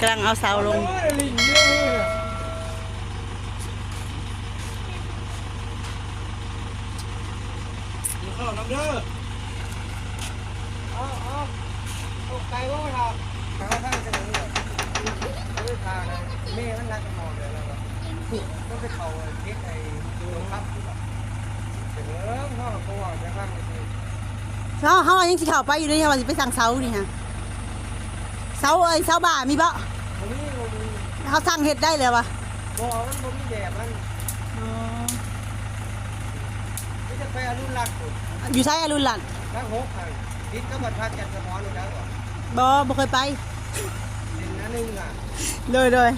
กำลังเอาเสาลงโอ้ยลิงเยอะเลยอะกินข้าวน้ำเด้ออ๋ออ๋อตกใจว่าครับทางข้างจะหนีเลยไม่ทางเลยแม่มันรักกันมองเลยแล้วก็ต้องไปเขาเช็คไอ้ดูครับที่แบบเออพ่อเขาบอกจะข้างนี้เฮาเฮายังสิเข้าไปอยู่เลยเฮาว่าสิไปสั่งเสานี่ฮะ เสาเอ้ยเสาบ่ามีบ่ผมนี่ผมเฮาสั่งเฮ็ดได้เลยวะบอกมันผมมีแบบมันไม่จะไปอนุรักษ์อยู่ใช้อรุณหลันทั้งหกพันดินก็บัดพัดกันสมอเลยแล้วก่อนบ่บ่เคยไปดินนั้นนึงอะเลยเลย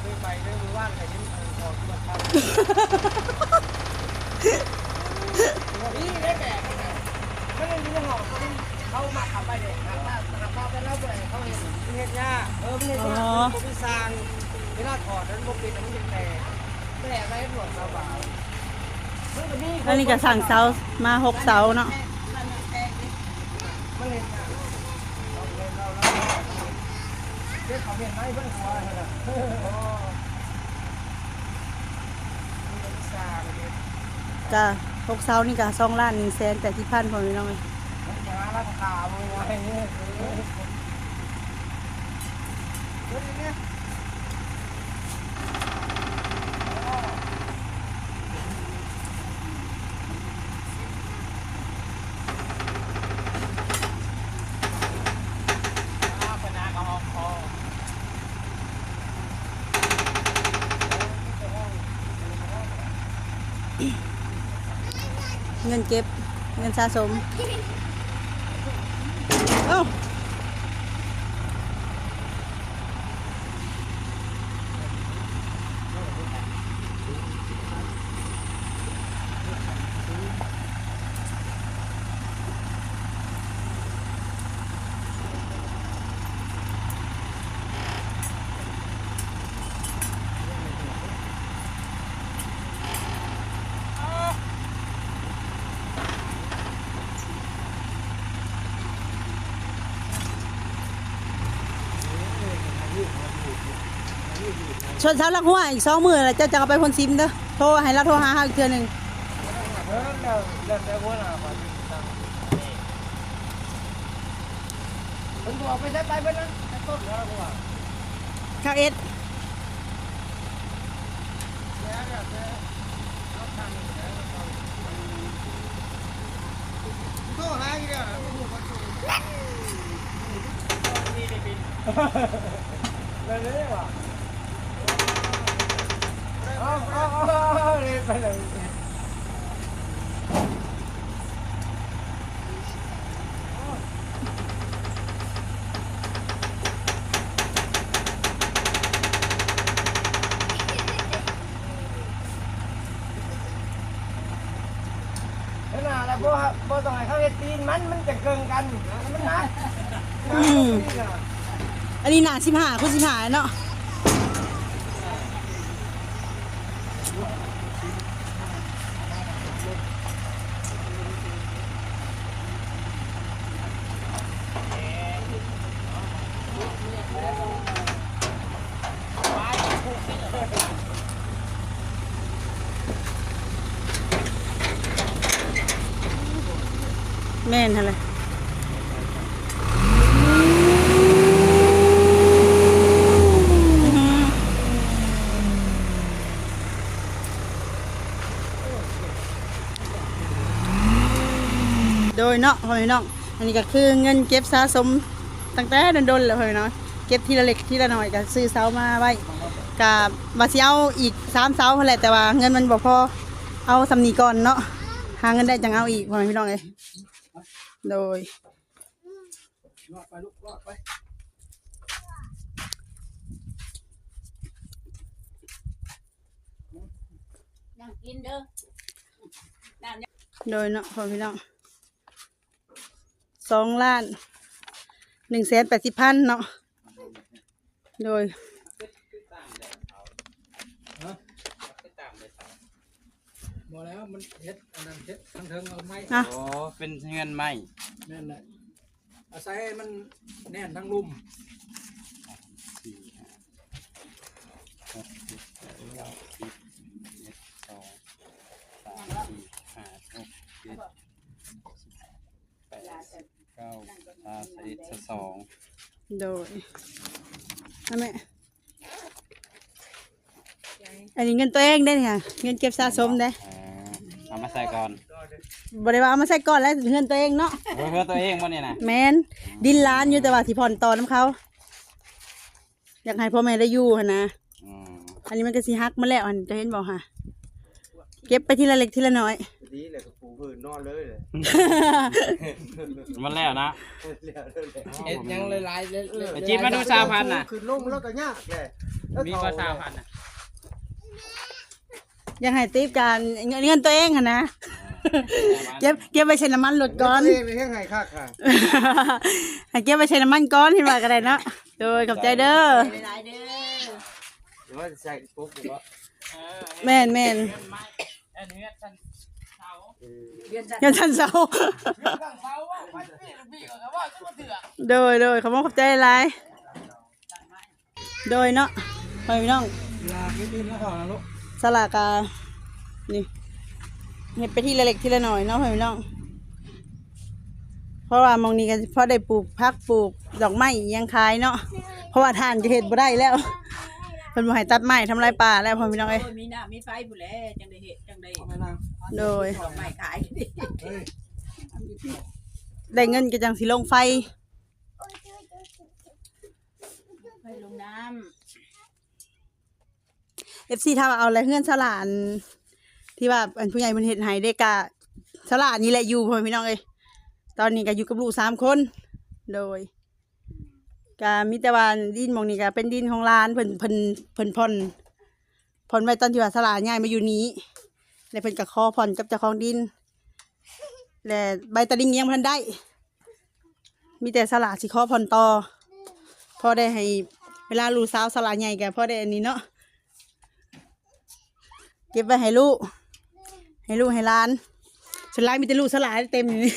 เคยไปเรื่องมือว่านใครดินออกที่บัดพัดนี่ได้แบบไม่ได้ยินหอกเขา เขามาขับไปเด็กขับขับขับไปแล้วไปเขาเห็นเห็นยาเออไม่เห็นยาผมมีซางเวลาถอดนั้นผมปิดมันเป็นแต่แต่ไรหลวงเราบ่าวอันนี้ก็สั่งเสามาหกเสาเนาะมันเห็นยาเราเราเราเด็กเขาเห็นไหมเพื่อนหัวนะจ้างเนี่ยจ้ะหกเสานี่ก็สองล้านหนึ่งแสนแปดสิบพันพอพี่น้องเอ้ยมั นจะมามึงไงเนี่ยเฮ้ยเนี่ยเงินเก็บ เงินสะสม เชวนเช้าลักหัวอีกสองมือแล้วเจ้าจะเอาไปพ่นซิมเด้อโทรให้เราโทรหาเขาอีกเทื่อหนึ่งค์ผมบอกไปใช้ไปเพื่อนะใช้ต้นแล้วกูอะข้าวเอ็ดเนี่ยเนี่ยเนี่ยเอาทางนี้เดี๋ยวเอาทางนี้โทรหาอีกแล้วไม่รู้ว่าโทรนี่ได้บินเลยเลยว่ะอ๋ออ๋ออ๋อเลย ไปเลยขนาดแล้วบ่บ่ต้องให้เขาเฮ็ดตีนมันมันจะเกินกันมันหนักอันนี้หนาสิบห้าคุณสิบห้าเนาะ นอะไรโดยเนาะพ่อพี่น้องอันนี้ก็คือเงินเก็บสะสมตั้งแต่โดนๆแล้วพ่อพี่น้องเก็บทีละเล็กทีละหน่อยก็ซื้อเสามาไว้กับมาสิเอาอีกสามเสาเท่าไหร่แต่ว่าเงินมันบ่พอเอาสำนีก่อนเนาะหาเงินได้จังเอาอีกพ่อพี่น้องเลย โดยรอดไปลูกรอดไปนั่งกินเด้อโดยเนาะพ่อพี่น้องสองล้านหนึ่งแสนแปดสิบพันเนาะโดย บ่แล้วมันเฮ็ดอันนั้นเฮ็ดทางเทิงเอาไม้อ่โอ้เป็นเงินไหมนั่นแหละอาศัยมันแน่นทั้งลุ่มสี่ห้าหกเจ็ดแปดเก้าสิอาสีแสาสองด้วยนั่นแหลอันนี้เงินตัวเองได้อเนี่ยเงินเก็บสะสมได้ เอามาใส่ก่อนบริวาเอามาใส่ก่อนแล้วเงินตัวเองเนาะเพื่อเพื่อตัวเองวะเนี่ยนะแมนดินล้านอยู่แต่ว่าที่ผ่อนต่อน้ำเขาอยากให้พ่อแม่ได้อยู่หั่นนะอืมอันนี้มันก็สิฮักมาแล้วอันจะเห็นบอกค่ะ เก็บไปทีละเล็กทีละน้อย ดีเลยกับปูพื้นนอนเลยเลยมันแล้วนะเรียบเลยเลยเอ็ดยังเลยลายเลยเลยไปจิ้มมาดู สาวพันธุ์น่ะขึ้นลงแล้วก็ยากเลยแล้วมีเข่ก็สาวพันอะ อยากให้ตีบการเงินตัวเองค่ะนะ เก็บเก็บไปใช้น้ำมันรถก่อน เล่นไปแค่ไงคักค่ะให้เก็บไปใช้น้ำมันก่อนที่ว่าก็ได้เนาะโดยขอบใจเด้อหลายๆเด้อหรือว่าจะใส่ปุ๊บหรือว่าแม่นแม่นเอ็นเฮ็ดฉันเสาเดือนจันเงินทันเสาตั้งเสาว่ามันพี่พี่ก็ว่าจะมาเถื่อโดยโดยขอบคุณขอบใจหลายโดยเนาะไปพี่น้อง ลาคิดดินแล้วเขานะลูก สลากานี่เห็ดไปที่ละเล็กทีละหน่อยเนาะพี่น้องเพราะว่ามองนี้กันเพราะได้ปลูกพักปลูกดอกไม้อิหยังขายเนาะเพราะว่าทานจะเห็ดบ่ได้แล้วเป็นบ่ให้ตัดไม้ทำลายป่าแล้วพ่อพี่น้องเอ้ยโอ้ยมีหน้ามีไฟผู้แลจังได้เฮ็ดจังได้เอาไปนั่งโดยดอกไม้ขายดิเฮ้ยได้เงินก็จังสิลงไฟ ไปลงน้ FC ถ้าว่าเอาอะไรเงื่อนสลานที่ว่าอันผู้ใหญ่มันเห็ดให้ได้กะสลานนี่แหละอยู่พ่อพี่น้องเอ้ยตอนนี้ก็อยู่กับลูกสามคน โดยก็มีแต่ว่าดินมองนี้ก็เป็นดินของร้านเพิ่นเพิ่นเพิ่นผ่อนผ่อนไว้ตอนที่ว่าสลาย้ายมาอยู่นี้แล้วเพิ่นก็ขอผ่อนกับเจ้าของดินและใบตะลิงยังบ่ทันได้ มีแต่สลาสิขอผ่อนต่อพอได้ให้เวลาลูกสาวสลาใหญ่แกพอได้อันนี้เนาะ เก็บไว้ให้ลูก ให้ลูกให้หล้านสลานมีแต่ลูกสลายเต็มอยู่นี่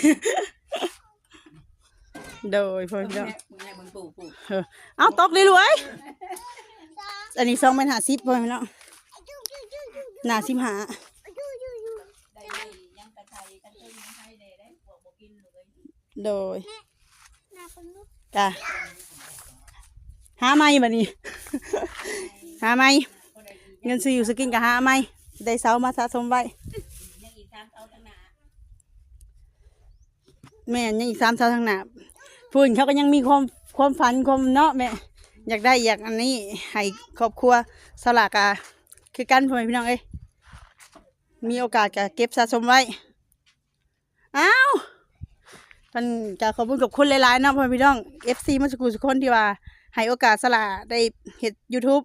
โดยพ่อำพี่น้องมึงให้มึงปลูกปลูกเออเอาตกเลยรวยอันนี้สองเป็นหาสิบพ่อพี่น้องหนาสิบหาได้ยังกระไทยกันเพิ่งยังไทยได้ได้พวกบ่กินเลยโดยจ้ะหาไม่บัดนี้ หาไม่เงินซื้ออยู่สกินกับหาไม่ ได้เสามาสะสมไว้ยังอีก3เท่าตั้งหน้าแม่ยังอีกสามเท่าทางหน้าพูนเขาก็ยังมีความความฝันความเนาะแม่อยากได้อยากอันนี้ให้ครอบครัวสลากาคือกันพ่อแม่พี่น้องเอ้ยมีโอกาสก็เก็บสะสมไว้อ้าวท่านจะขอบคุณกับคุณหลายๆนะพ่อแม่พี่น้องเอฟซีมาสกุลสุคนที่ว่าให้โอกาสสลาได้เห็ด YouTube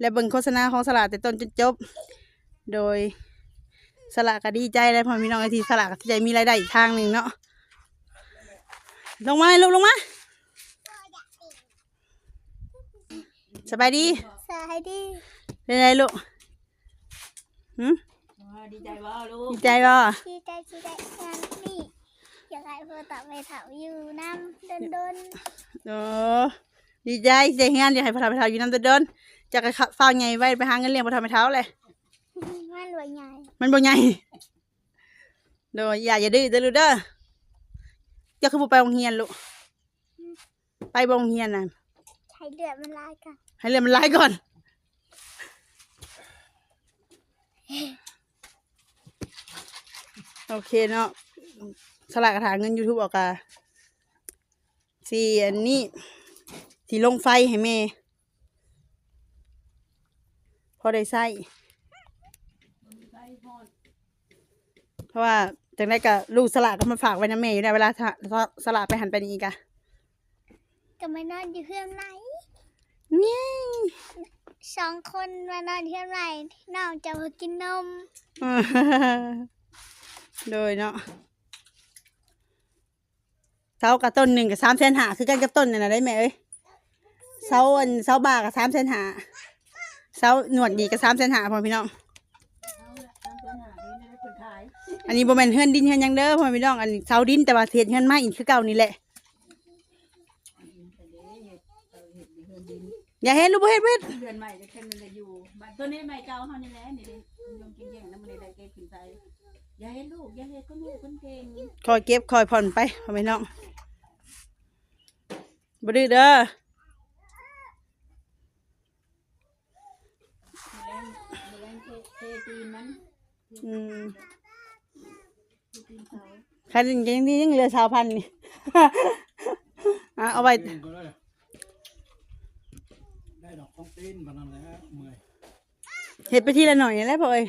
และเบิ่งโฆษณาของสลาแต่ต้นจนจบ โดยสลาก็ดีใจเลยพ่อแม่พี่น้องไอ้ที่สลาก็จะมีรายได้อีกทางหนึ่งเนาะลงมาลูกลงมาสบายดีสายดีเป็นไงลูกหืมอ๋อดีใจบ่ลูกดีใจบ่ที่ได้ที่ได้งานนี่อยากให้เพื่อตับไปเถาอยู่น้ำดนดนโอ้ดีใจใจงานอยากให้พระธรรมเท้าอยู่น้ำเดินๆจะกระฟ้าวไงไว้ไปหาเงินเลี้ยงพระธรรมเท้าเลย มันรวยใหญ่มันบ่ใหญ่โดยอย่าอย่าดื้อเด้อลูกเด้อจะคือบ่ไปโรงเรียนลูกไปบ่โรงเรียนน่ะใช้เดือดมันลายกันให้เรื่องมันไล่ก่อน โอเคเนาะสลากกระถางเงิน YouTube ออกกาสี่อันนี้ที่ลงไฟให้แม่พอได้ใส่เพ ราะว่าจังได้กับลูกสลากก็มาฝากไว้นะแม่อยู่ในเวลาสลากไปหันไปนี่กะก็ไม่นอนอยู่เพื่อนไหนเนี่ยสองคนมานอนเพื่อนไหนน้องจะมากินนม โดยเนาะเสากับต้นหนึ่งกับสามเซนหาคือกันกับต้นนี่นนะได้ไหมเอ้ยเสาอันเสาบากับสามเซนหาเสาหนวดดีกับสามเซนหาพ่อพี่น้อง เอาละตามตัวหน้านี่นะคนขาย อันนี้บ่แม่นเฮือนดินเฮือนหยังเด้อพ่อพี่น้องอันนี้เสาดินแต่ว่าเทียนเฮือนไม้อีกคือเก่านี่แหละอย่าเฮ็ดลูกบ่เฮ็ดเวทเดือนใหม่จะเข้มมันจะอยู่บ้านตัวนี้ใหม่เก่าเฮานี่แหละนี่เด้ยงเก่งๆนำมันได้เก็บขึ้นไปอย่าให้ลูกอย่าให้คนลูกคนเก่งคอยเก็บคอยผ่อนไปพ่อพี่น้องบ่ดื้อเด้อแรงแรงเทเทตีนมันอืมตีนเขา คันยังนี่ยังเหลือสาวพันนี่ อะเอาไว้ตีนก็ได้ได้ดอกของตีนบานั้นแหละเมื่อยเฮ็ดไปทีละหน่อยนี่แหละพ่อเอ้ย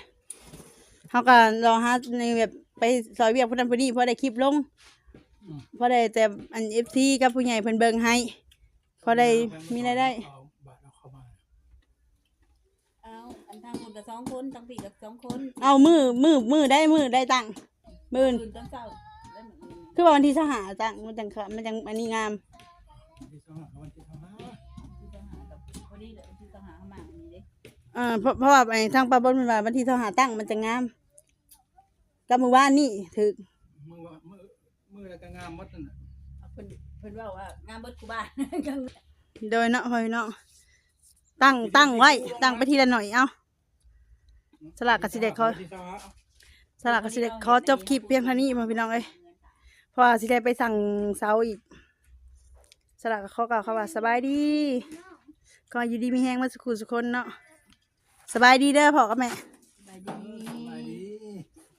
เฮาก็รอหาในแบบไปซอยเวียกผู้นั้นผู้นี้พอได้คลิปลงพอได้แต่อัน FT กับผู้ใหญ่เพิ่นเบิ่งให้พอได้มีรายได้ เอาบาทเอาเข้ามาเอาอันทางคนกับสองคนทั้งปีกับสองคนเอามือมือมือได้มือได้ตังค์ มื่นคืนตั้งเจ้าแล้วมันคือว่าวันที่สหาตังค์มันจังค่ะมันจังอันนี้งาม ที่สองหาวันที่สองหาที่ต้องหากับพอดีเลยที่ต้องหาเข้ามาอันนี้เด้เอ่าเพราะเพราะว่าไอ้ทางปลาบนมันว่าวันที่สหาตั้งมันจะงามกับมือว่านนี่ถึกมือว่ามือมือแล้วก็งามหมดนั่นน่ะเอาเพิ่นเพิ่นว่าว่างานเบิดกูบ้านกันโดยเนาะเฮ้ยเนาะตั้งตั้งไว้ ตั้งไปทีละหน่อยเอาสลากกับสิเด็กเขาที่สองหา สลากกับสิเด็กขอจบคลิปเพียงเท่านี้พ่อพี่น้องเอ้ยเพราะว่าสิได้ไปสั่งเสาอีกสลากกับเขากล่าวเขาว่าสบายดีก็อยู่ดีมีแห้งมาสุขุสุคนเนาะสบายดีเด้อพ่อกับแม่ไปดีไปดี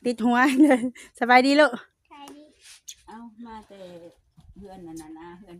ติดหัวเลยสบายดีลูกใครดีเอามาแต่เพื่อนนั่นน่ะนะเพื่อน